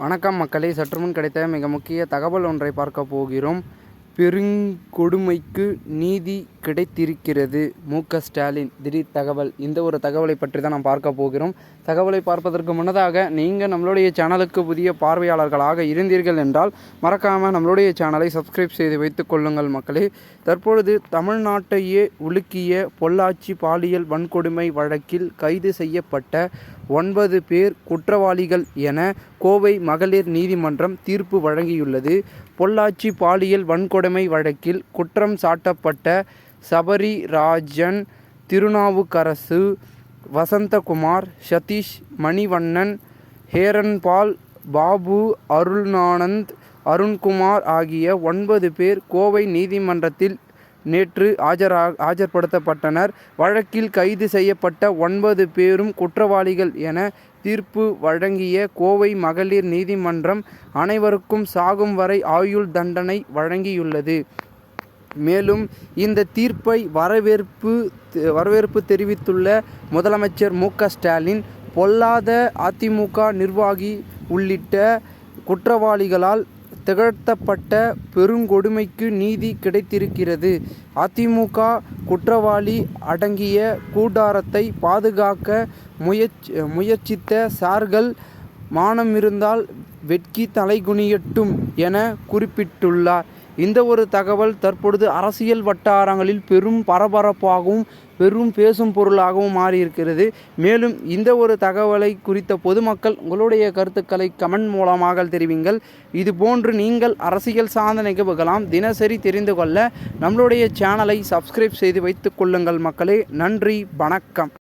வணக்கம் மக்களே. சற்றுமுன் கிடைத்த மிக முக்கிய தகவல் ஒன்றை பார்க்க போகிறோம். பெருங்கொடுமைக்கு நீதி கிடைத்திருக்கிறது. மு. க. ஸ்டாலின் திடீர் தகவல். இந்த ஒரு தகவலை பற்றி தான் நாம் பார்க்க போகிறோம். தகவலை பார்ப்பதற்கு முன்னதாக நீங்கள் நம்மளுடைய சேனலுக்கு புதிய பார்வையாளர்களாக இருந்தீர்கள் என்றால் மறக்காமல் நம்மளுடைய சேனலை சப்ஸ்கிரைப் செய்து வைத்துக் கொள்ளுங்கள் மக்களே. தற்பொழுது தமிழ்நாட்டையே உலுக்கிய பொள்ளாச்சி பாலியல் வன்கொடுமை வழக்கில் கைது செய்யப்பட்ட ஒன்பது பேர் குற்றவாளிகள் என கோவை மகளிர் நீதிமன்றம் தீர்ப்பு வழங்கியுள்ளது. பொள்ளாச்சி பாலியல் வன்கொடுமை வழக்கில் குற்றம் சாட்டப்பட்ட சபரிராஜன் திருநாவுக்கரசு வசந்தகுமார் சதீஷ் மணிவண்ணன் ஹேரன்பால் பாபு அருள்நானந்த் அருண்குமார் ஆகிய ஒன்பது பேர் கோவை நீதிமன்றத்தில் நேற்று ஆஜரா ஆஜர்படுத்தப்பட்டனர். வழக்கில் கைது செய்யப்பட்ட ஒன்பது பேரும் குற்றவாளிகள் என தீர்ப்பு வழங்கிய கோவை மகளிர் நீதிமன்றம் அனைவருக்கும் சாகும் வரை ஆயுள் தண்டனை வழங்கியுள்ளது. மேலும் இந்த தீர்ப்பை வரவேற்பு வரவேற்பு தெரிவித்துள்ள முதலமைச்சர் மு க ஸ்டாலின் பொல்லாத அதிமுக நிர்வாகி உள்ளிட்ட குற்றவாளிகளால் திகழ்த்தப்பட்ட பெருங்கொடுமைக்கு நீதி கிடைத்திருக்கிறது. அதிமுக குற்றவாளி அடங்கிய கூடாரத்தை பாதுகாக்க முயற்சி முயற்சித்த சார்கள் மானம் இருந்தால் வெட்கி தலைகுனியட்டும் என குறிப்பிட்டுள்ளார். இந்த ஒரு தகவல் தற்பொழுது அரசியல் வட்டாரங்களில் பெரும் பரபரப்பாகவும் பெரும் பேசும் பொருளாகவும் மாறியிருக்கிறது. மேலும் இந்த ஒரு தகவலை குறித்த பொதுமக்கள் உங்களுடைய கருத்துக்களை கமெண்ட் மூலமாக தெரிவிங்கள். இது போன்று நீங்கள் அரசியல் சார்ந்த நிகழ்வுகளாம் தினசரி தெரிந்து கொள்ள நம்மளுடைய சேனலை சப்ஸ்கிரைப் செய்து வைத்துக் கொள்ளுங்கள் மக்களே. நன்றி வணக்கம்.